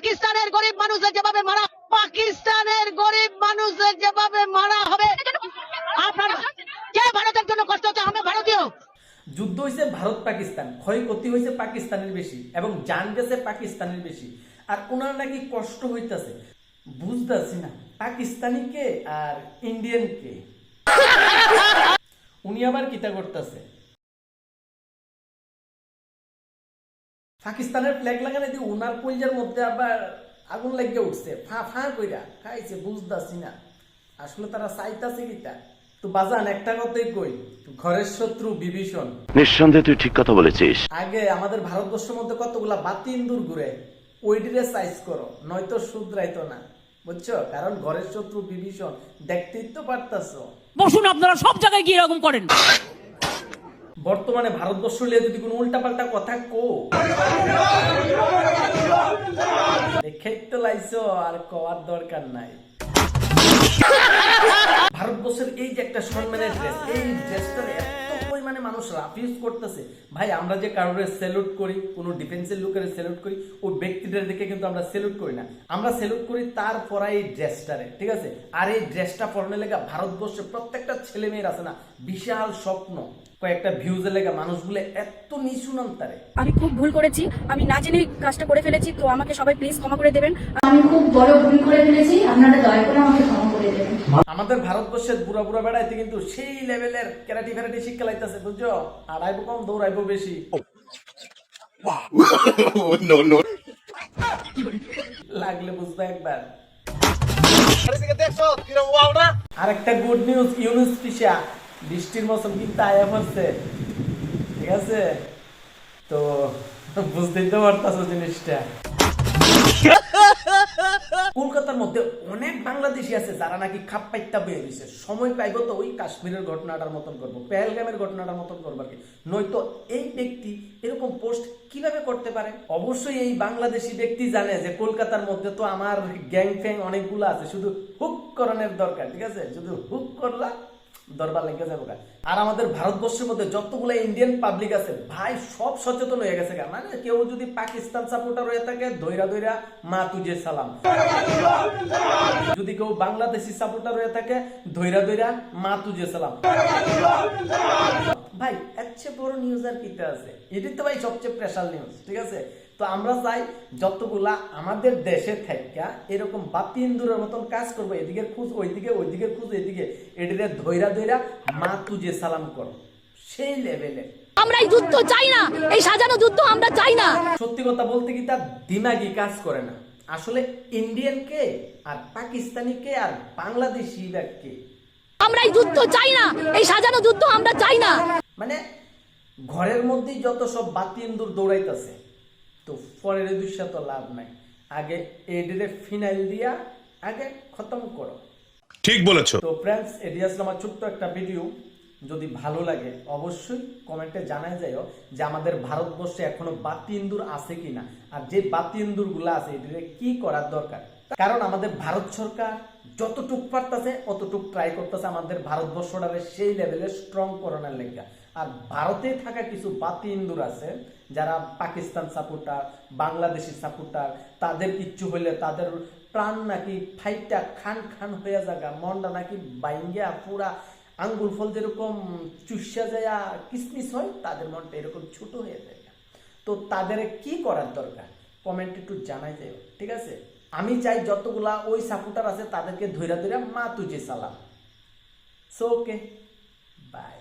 পাকিস্তানের গরিব মানুষের যেভাবে মারা, পাকিস্তানের গরিব মানুষের যেভাবে মারা হবে। ভারতের জন্য কষ্ট হচ্ছে? আমি ভারতীয়। যুদ্ধ হয়েছে ভারত, পাকিস্তান। ক্ষয়ক্ষতি হয়েছে পাকিস্তানের বেশি এবং জান গেছে পাকিস্তানের বেশি। আর ওনার নাকি কষ্ট হইতাছে। বুঝতেছি না। পাকিস্তানি কে আর ইন্ডিয়ান কে? উনি আবার কিতা করতেছে? পাকিস্তানের ফ্ল্যাগ লাগানো দিয়ে ওনার কলজার মধ্যে আবার আগুন লাগিয়ে উঠছে। ফা ফা কইরা খাইছে বুঝতাছি না। আসলে তারা চাইতাছে কিতা তো? বাজান একটা কথাই কই ঘরের শত্রু বিভীষণ। নিঃসন্দেহে তুই ঠিক কথা বলেছিস। আগে আমাদের ভারতবর্ষের মধ্যে কতগুলা বাতি ইন্দুর ঘুরে ওইটিরে সাইজ করো নয়তো শুধরাইতো না বুঝছ? কারণ ঘরের শত্রু বিভীষণ দেখতেই তো পারতাছো। বসুন আপনারা সব জায়গায় গিয়ে এরকম করেন। বর্তমানে ভারতবর্ষ নিয়ে যদি কোনো উল্টাপাল্টা কথা কো তো লাইছো আর কওয়ার দরকার নাই। ভারতবর্ষের এই যে একটা সম্মানের ড্রেস এই ড্রেসটার এত পরিমাণে মানুষ রাফিউজ করতেছে। ভাই, আমরা যে কারোর করি, কোনো ডিফেন্সের লোকের করি ওই ব্যক্তিটার দেখে কিন্তু আমরা স্যালুট করি না। আমরা স্যালুট করি তার পরা এই ড্রেসটারে ঠিক আছে? আর এই ড্রেসটা পরনে লেগা ভারতবর্ষে প্রত্যেকটা ছেলে মেয়ের আছে না, বিশাল স্বপ্ন। কয়েকটা ভিউজের লেগা মানুষগুলো এত নিচু নাম তারে। আমি খুব ভুল করেছি আমি না জেনে কাজটা করে ফেলেছি তো আমাকে সবাই প্লিজ ক্ষমা করে দেবেন। আমি খুব বড় ভুল করে ফেলেছি আপনারা দয়া করে আমাকে ক্ষমা করে দেবেন। আমাদের ভারতবর্ষের বুড়া বুড়া বেড়াইতে কিন্তু সেই লেভেলের ক্যারাটি ফ্যারাটি শিক্ষা লাইতেছে বুঝছ? আড়াইবো কম দৌড়াইবো বেশি। লাগলে বুঝবে একবার। আরেকটা গুড নিউজ ইউনুস পিসা বৃষ্টির মৌসুম কিন্তু আয়া পড়ছে। ঠিক আছে? তো বুঝতেই তো পারতাছো জিনিসটা। কলকাতার মধ্যে অনেক বাংলাদেশি আছে যারা নাকি খাপ পাইতা বয়ে দিছে সময় পাইব তো ওই কাশ্মীরের ঘটনাটার মতন করব, পেহেলগামের ঘটনাটার মতন করব আর কি। নয়তো এই ব্যক্তি এরকম পোস্ট কীভাবে করতে পারে? অবশ্যই এই বাংলাদেশি ব্যক্তি জানে যে কলকাতার মধ্যে তো আমার গ্যাং ফ্যাং অনেকগুলো আছে। শুধু হুক করণের দরকার, ঠিক আছে? শুধু হুক করলা দরবার লেগে যাব। আর আমাদের ভারতবর্ষের মধ্যে যতগুলো ইন্ডিয়ান পাবলিক আছে, ভাই সব সচেতন হয়ে গেছে। মানে কেউ যদি পাকিস্তান সাপোর্টার হয়ে থাকে দৈরা দৈরা মা তুজে সালাম যদি কেউ বাংলাদেশি সাপোর্টার হয়ে থাকে দৈরা দৈরা মা তুজে সালাম ভাই চেয়ে বড় নিউজ আর কিতে আছে এটাই তো ভাই সবচেয়ে স্পেশাল নিউজ ঠিক আছে তো আমরা চাই যতগুলা আমাদের দেশে থাকা এরকম বাতি ইন্দুরের মতন কাজ করব এদিকে খুঁজ ওইদিকে ওইদিকে খুঁজ এদিকে। এদিকে ধৈরা ধৈরা মা তুজে সালাম করো। সেই লেভেলে। আমরা এই যুদ্ধ চাই না এই সাজানো যুদ্ধ আমরা চাই না। সত্যি কথা বলতে কি তার দিমাগই কাজ করে না। আসলে ইন্ডিয়ান কে আর পাকিস্তানি কে আর বাংলাদেশি বা কে? আমরা এই যুদ্ধ চাই না এই সাজানো যুদ্ধ আমরা চাই না। মানে ঘরের মধ্যেই যত সব বাতি ইন্দুর দৌড়াইতেছে তো পরের দুঃসা তো লাভ নাই। আগে এডিরে ফিনাইল দিয়া আগে খতম করো। ঠিক বলেছ। তো ফ্রেন্ডস এটি আসলে আমার ছোট্ট একটা ভিডিও যদি ভালো লাগে, অবশ্যই কমেন্টে জানাই যাইও যে আমাদের ভারতবর্ষে এখনও বাতি ইন্দুর আছে কিনা। আর যে বাতি ইন্দুরগুলা আছে, এটিরে কি করার দরকার? কারণ আমাদের ভারত সরকার যতটুক পারতেছে, অতটুক ট্রাই করতেছে আমাদের ভারতবর্ষটারে সেই লেভেলে স্ট্রং করানোর লেগা। আর ভারতে থাকা কিছু বাতি ইন্দুর আছে, যারা পাকিস্তান সাপোর্টার বাংলাদেশি সাপোর্টার তাদের কিচ্ছু হইলে তাদের প্রাণ নাকি ফাইটটা খান খান হয়ে যাগা, মনটা নাকি বাইঙ্গা পুরা আঙ্গুল ফল যেরকম চুষা যায় কিসমিস হয়, তাদের মনটা এরকম ছোট হয়ে যায়। তো তাদের কি করার দরকার? কমেন্ট একটু জানাই যাই ঠিক আছে? আমি চাই যতগুলা ওই সাপোর্টার আছে তাদেরকে ধৈরা ধৈরা মা তুজে সালাম। So okay bye